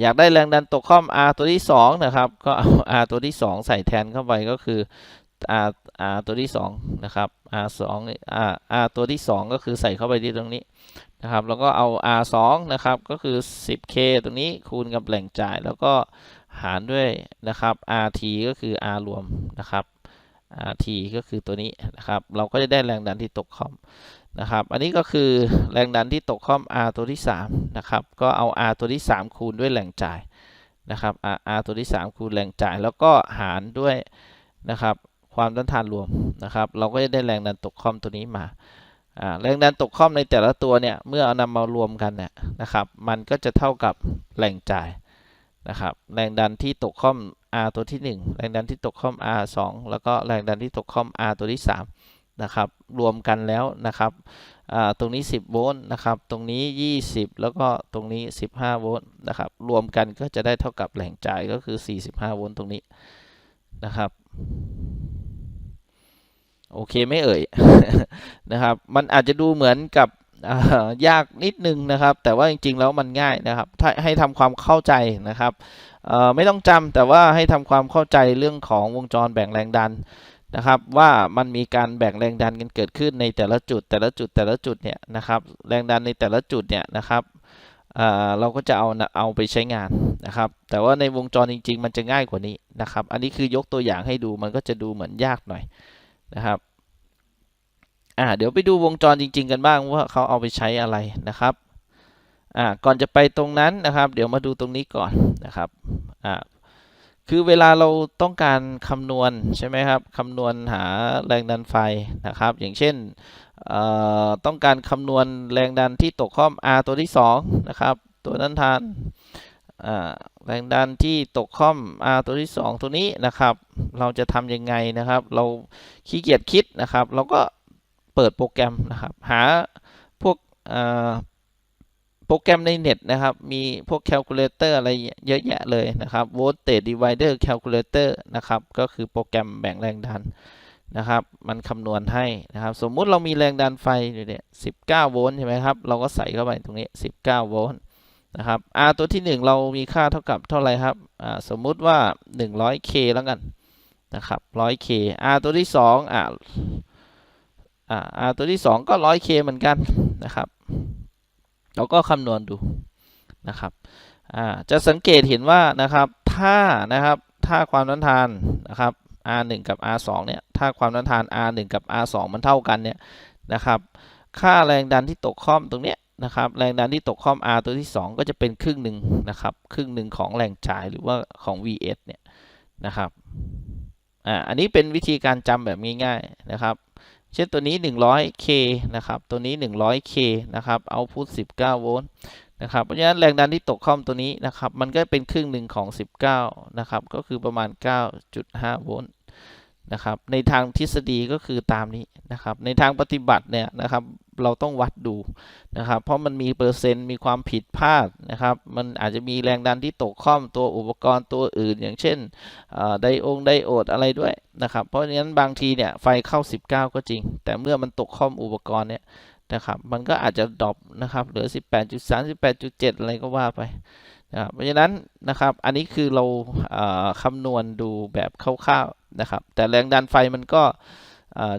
อยากได้แรงดันตกข้อม R ตัวที่สองนะครับ ก็เอา R ตัวที่สองใส่แทนเข้าไปก็คือ R R ตัวที่สองนะครับ R สอง R R ตัวที่สองก็คือใส่เข้าไปที่ตรงนี้นะครับ แล้วก็เอา R สองนะครับ ก็คือ 10K ตรงนี้คูณกับแหล่งจ่าย แล้วก็หารด้วยนะครับ RT ก็คือ R รวมนะครับ RT ก็คือตัวนี้นะครับ เราก็จะได้แรงดันที่ตกคอมนะครับ อันนี้ก็คือแรงดันที่ตกคอม R ตัวที่3นะครับ ก็เอา R ตัวที่ 3 คูณด้วยแรงจ่ายนะครับ R R ตัวที่ 3 คูณแรงจ่าย แล้วก็หารด้วยนะครับความต้านทานรวมนะครับ เราก็จะได้แรงดันตกคอมตัวนี้มาอ่าแรงดันตกคอมในแต่ละตัวเนี่ย เมื่อเอานำมารวมกันเนี่ยนะครับ มันก็จะเท่ากับแรงจ่าย นะครับ แรงดันที่ตกคอม R ตัวที่ 1 แรงดันที่ตกคอม R 2 แล้วก็แรงดันที่ตกคอม R ตัวที่ 3 นะครับ รวมกันแล้วนะครับ ตรงนี้ 10 โวลต์นะครับ ตรงนี้ 20 แล้วก็ตรงนี้ 15 โวลต์นะครับ รวมกันก็จะได้เท่ากับแรงจ่ายก็คือ 45 โวลต์ตรงนี้นะครับโอเคไม่เอ่ย นะครับ มันอาจจะดูเหมือนกับ ยากนิดนึงนะครับ แต่ว่าจริงๆแล้วมันง่ายนะครับให้ทำความเข้าใจนะครับไม่ต้องจำแต่ว่าให้ทำความเข้าใจเรื่องของวงจรแบ่งแรงดันนะครับ ว่ามันมีการแบ่งแรงดันกันเกิดขึ้นในแต่ละจุด แต่ละจุดแต่ละจุดเนี่ยนะครับ แรงดันในแต่ละจุดเนี่ยนะครับเเราก็จะเอาเอาไปใช้งานนะครับ แต่ว่าในวงจรจริง ๆ มันจะง่ายกว่านี้นะครับ อันนี้คือยกตัวอย่างให้ดูมันก็จะดูเหมือนยากหน่อยนะครับ อ่าเดี๋ยวไปดูวงจรจริง ๆ กันบ้างว่าเขาเอาไปใช้อะไรนะครับอ่าก่อนจะไปตรงนั้นนะครับ เดี๋ยวมาดูตรงนี้ก่อนนะครับอ่าคือเวลาเราต้องการคำนวณใช่ไหมครับคำนวณหาแรงดันไฟนะครับ อย่างเช่นเอ่อต้องการคำนวณแรงดันที่ตกข้อม R ตัวที่2นะครับตัวนั้นทานอ่าแรงดันที่ตกข้อม R ตัวที่ 2 ตัวนี้นะครับ เราจะทำยังไงนะครับ เราขี้เกียจคิดนะครับ เราก็ เปิดโปรแกรมนะครับ หาพวกโปรแกรมในเน็ตนะครับ มีพวกแคลคูลเลเตอร์อะไรเยอะแยะเลยนะครับ voltage divider calculator นะครับ ก็คือโปรแกรมแบ่งแรงดันนะครับ มันคำนวณให้นะครับ สมมุติเรามีแรงดันไฟอยู่เนี่ย19 โวลต์ใช่ไหมครับ เราก็ใส่เข้าไปตรงนี้ 19 โวลต์นะครับ R ตัวที่ 1 เรามีค่าเท่ากับเท่าไหร่ครับสมมุติว่า 100K แล้วกันนะครับ 100K R ตัวที่ 2อ่า อ่า R ตัวที่ 2 ก็ 100K เหมือนกันนะครับ เราก็คำนวณดูนะครับอ่าจะสังเกตเห็นว่านะครับถ้านะครับถ้าความต้านทานนะครับ R 1 กับ R 2 เนี่ยถ้าความต้านทาน R 1 กับ R 2 มันเท่ากันเนี่ยนะครับ ค่าแรงดันที่ตกข้อมตรงเนี้ยนะครับแรงดันที่ตกข้อม R ตัวที่ 2 ก็จะเป็นครึ่งหนึ่งนะครับครึ่งหนึ่งของแรงจ่ายหรือว่าของ VS เนี่ยนะครับอ่าอันนี้เป็นวิธีการจำแบบง่ายๆนะครับ เช่นตัวนี้ 100K นะครับ ตัวนี้ 100K นะครับเอาพุท19 โวลต์นะครับ เพราะฉะนั้นแรงดันที่ตกข้อมตัวนี้นะครับ มันก็เป็นครึ่งหนึ่งของ 19 นะครับ ก็คือประมาณ 9.5 โวลต์ นะครับในทางทฤษฎีก็คือตามนี้นะครับในทางปฏิบัติเนี่ยนะครับเราต้องวัดดูนะครับ เพราะมันมีเปอร์เซ็นต์มีความผิดพลาดนะครับ มันอาจจะมีแรงดันที่ตกข้อมตัวอุปกรณ์ตัวอื่น อย่างเช่นไดองไดโอดอะไรด้วยนะครับ เพราะฉะนั้นบางทีเนี่ยไฟเข้า 19 ก็จริง แต่เมื่อมันตกข้อมอุปกรณ์เนี่ยนะครับ มันก็อาจจะดรอปนะครับเหลือ 18.3 18.7 อะไรก็ว่าไป เพราะฉะนั้นนะครับ อันนี้คือเราคำนวณดูแบบคร่าวๆนะครับ แต่แรงดันไฟมันก็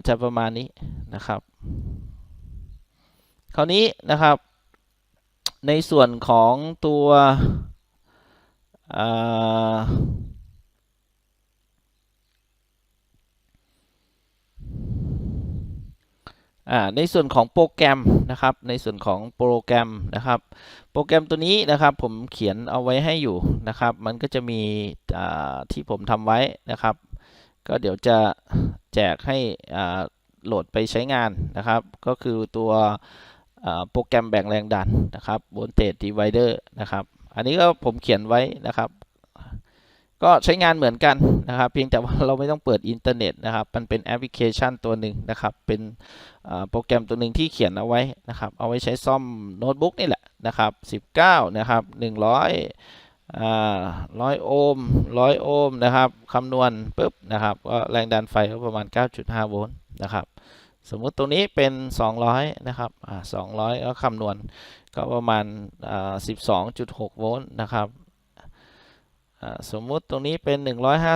จะประมาณนี้นะครับ คราวนี้นะครับ ในส่วนของตัว ในส่วนของโปรแกรมนะครับ ในส่วนของโปรแกรมนะครับ โปรแกรมตัวนี้นะครับ ผมเขียนเอาไว้ให้อยู่นะครับ มันก็จะมีที่ผมทำไว้นะครับ ก็เดี๋ยวจะแจกให้โหลดไปใช้งานนะครับ ก็คือตัวโปรแกรมแบ่งแรงดันนะครับ voltage divider นะครับ อันนี้ก็ผมเขียนไว้นะครับ ก็ใช้งานเหมือนกันนะครับ เพียงแต่ว่าเราไม่ต้องเปิดอินเทอร์เน็ตนะครับ มันเป็นแอปพลิเคชันตัวหนึ่งนะครับ เป็นโปรแกรมตัวหนึ่งที่เขียนเอาไว้นะครับ เอาไว้ใช้ซ่อมโน้ตบุ๊กนี่แหละนะครับ 19 นะครับ 100อ่าร้อยโอห์มร้อยโอห์มนะครับคำนวณปุ๊บนะครับก็แรงดันไฟก็ประมาณ 9.5 โวลต์นะครับสมมุติตรงนี้เป็น 200 นะครับ อ่า 200 ก็คำนวณก็ประมาณอ่า12.6 โวลต์นะครับ สมมุติตรงนี้เป็น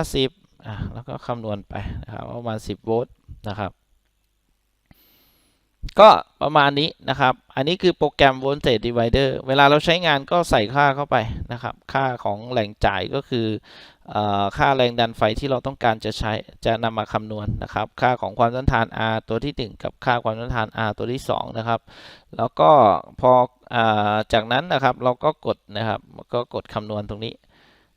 150อะแล้วก็คำนวณไปนะครับประมาณ 10 โวลต์นะครับ ก็ประมาณนี้นะครับ อันนี้คือโปรแกรม Voltage Divider เวลาเราใช้งานก็ใส่ค่าเข้าไปนะครับ ค่าของแหล่งจ่ายก็คืออค่าแรงดันไฟที่เราต้องการจะใช้จะนำมาคำนวณนะครับ ค่าของความต้านทาน R ตัวที่ 1 กับค่าความต้านทาน R ตัวที่ 2 นะครับ แล้วก็พออจากนั้นนะครับเราก็กดนะครับก็กดคำนวณตรงนี้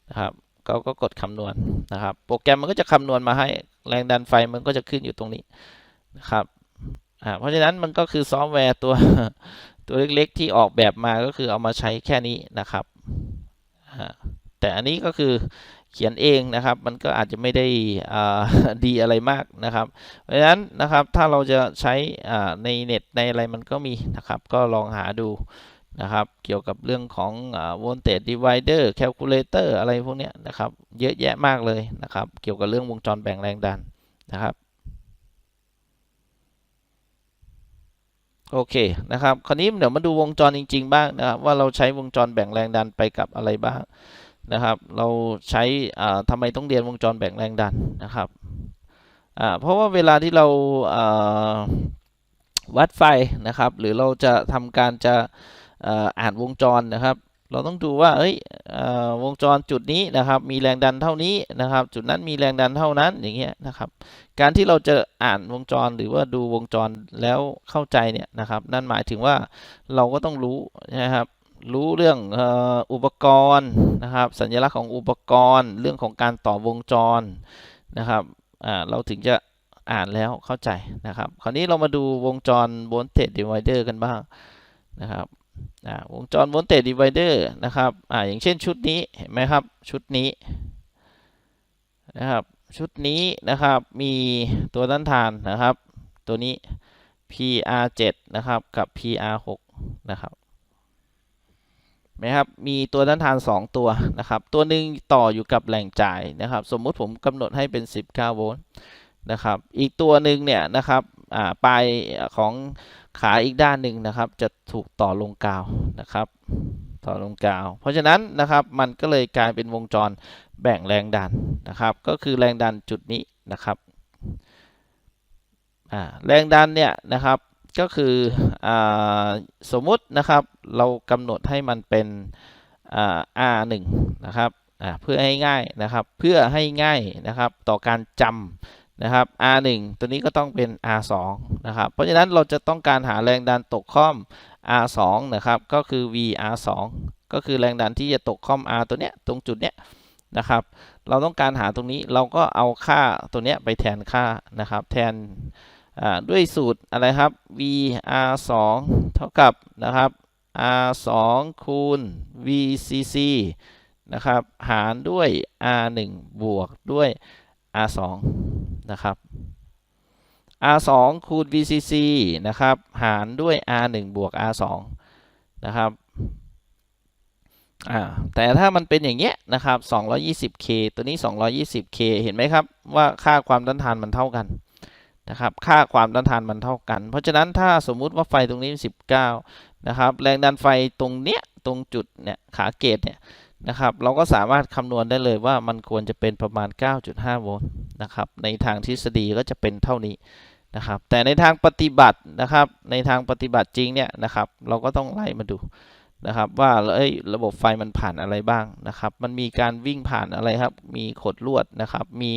นะครับก็ก็กดคำนวณนะครับ โปรแกรมมันก็จะคำนวณมาให้แรงดันไฟมันก็จะขึ้นอยู่ตรงนี้นะครับเพราะฉะนั้นมันก็คือซอฟต์แวร์ตัวตัวเล็กๆ ที่ออกแบบมาก็คือเอามาใช้แค่นี้นะครับแต่อันนี้ก็คือเขียนเองนะครับ มันก็อาจจะไม่ได้ดีอะไรมากนะครับ เพราะฉะนั้นนะครับถ้าเราจะใช้ในเน็ตในอะไรมันก็มีนะครับ ก็ลองหาดู นะครับ เกี่ยวกับเรื่องของอ่า voltage divider calculator อะไรพวกนี้นะครับ เยอะแยะมากเลยนะครับ เกี่ยวกับเรื่องวงจรแบ่งแรงดันนะครับโอเคนะครับคราวนี้เดี๋ยวมาดูวงจรจริง ๆ บ้างนะครับว่าเราใช้วงจรแบ่งแรงดันไปกับอะไรบ้างนะครับ เราใช้ทำไมต้องเรียนวงจรแบ่งแรงดันนะครับเพราะว่าเวลาที่เราวัดไฟนะครับ หรือเราจะทำการจะ อ่านวงจรนะครับ เราต้องดูว่าเอ้ยอวงจรจุดนี้นะครับ มีแรงดันเท่านี้นะครับ จุดนั้นมีแรงดันเท่านั้นอย่างเงี้ยนะครับ การที่เราจะอ่านวงจรหรือว่าดูวงจรแล้วเข้าใจเนี่ยนะครับ นั่นหมายถึงว่าเราก็ต้องรู้นะครับรู้เรื่องอ,อุปกรณ์นะครับ สัญลักษณ์ของอุปกรณ์ เรื่องของการต่อวงจรนะครับเราถึงจะอ่านแล้วเข้าใจนะครับ คราวนี้เรามาดูวงจร voltage divider กันบ้างนะครับ วงจร voltage divider นะครับอ่าอย่างเช่นชุดนี้เห็นไหมครับชุดนี้นะครับชุดนี้นะครับมีตัวต้านทานนะครับ ตัวนี้ PR7 นะครับกับ PR6 นะครับเห็นไหมครับมีตัวต้านทาน 2 ตัวนะครับ ตัวหนึ่งต่ออยู่กับแหล่งจ่ายนะครับ สมมุติผมกำหนดให้เป็น 19 โวลต์นะครับ อีกตัวหนึ่งเนี่ยนะครับ ปลายของขาอีกด้านหนึ่งนะครับ จะถูกต่อลงกาวนะครับต่อลงกาว เพราะฉะนั้นนะครับมันก็เลยกลายเป็นวงจรแบ่งแรงดันนะครับ ก็คือแรงดันจุดนี้นะครับแรงดันเนี่ยนะครับก็คืออสมมุตินะครับเรากำหนดให้มันเป็น R1 นะครับเพื่อให้ง่ายนะครับเพื่อให้ง่ายนะครับต่อการจำ นะครับ R1 ตัวนี้ก็ต้องเป็น R2 นะครับ เพราะฉะนั้นเราจะต้องการหาแรงดันตกค่อม R2 นะครับ ก็คือ VR2 ก็คือแรงดันที่จะตกค่อม R ตัวเนี้ยตรงจุดเนี้ยนะครับ เราต้องการหาตรงนี้เราก็เอาค่าตัวเนี้ยไปแทนค่านะครับ แทนด้วยสูตรอะไรครับ VR2 เท่ากับนะครับ R2 คูณ VCC นะครับ หารด้วย R1 บวกด้วย R2 นะครับ R2 คูณ VCC นะครับ หารด้วย R1 บวก R2 นะครับแต่ถ้ามันเป็นอย่างเงี้ยนะครับ 220K ตัวนี้ 220K เห็นไหมครับว่าค่าความต้านทานมันเท่ากันนะครับ ค่าความต้านทานมันเท่ากัน เพราะฉะนั้นถ้าสมมุติว่าไฟตรงนี้ 19 นะครับ แรงดันไฟตรงเนี้ยตรงจุดเนี่ยขาเกตเนี่ย นะครับ เราก็สามารถคำนวณได้เลยว่ามันควรจะเป็นประมาณ 9.5 โวลต์นะครับ ในทางทฤษฎีก็จะเป็นเท่านี้นะครับ แต่ในทางปฏิบัตินะครับ ในทางปฏิบัติจริงเนี่ยนะครับ เราก็ต้องไล่มาดูนะครับว่าเอ้ยระบบไฟมันผ่านอะไรบ้างนะครับ มันมีการวิ่งผ่านอะไรครับ มีขดลวดนะครับ มี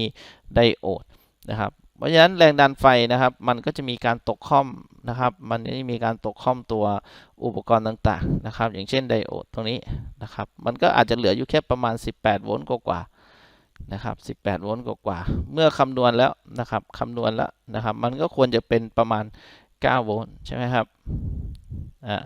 ไดโอดนะครับ เพราะฉะนั้นแรงดันไฟนะครับ มันก็จะมีการตกค่อมนะครับ มันจะมีการตกค่อมตัวอุปกรณ์ต่างๆนะครับ อย่างเช่นไดโอดตรงนี้นะครับ มันก็อาจจะเหลืออยู่แค่ประมาณ 18 โวลต์กว่าๆนะครับ 18 โวลต์กว่าๆเมื่อคำนวณแล้วนะครับคำนวณแล้วนะครับ มันก็ควรจะเป็นประมาณ 9 โวลต์ใช่ไหมครับอ่า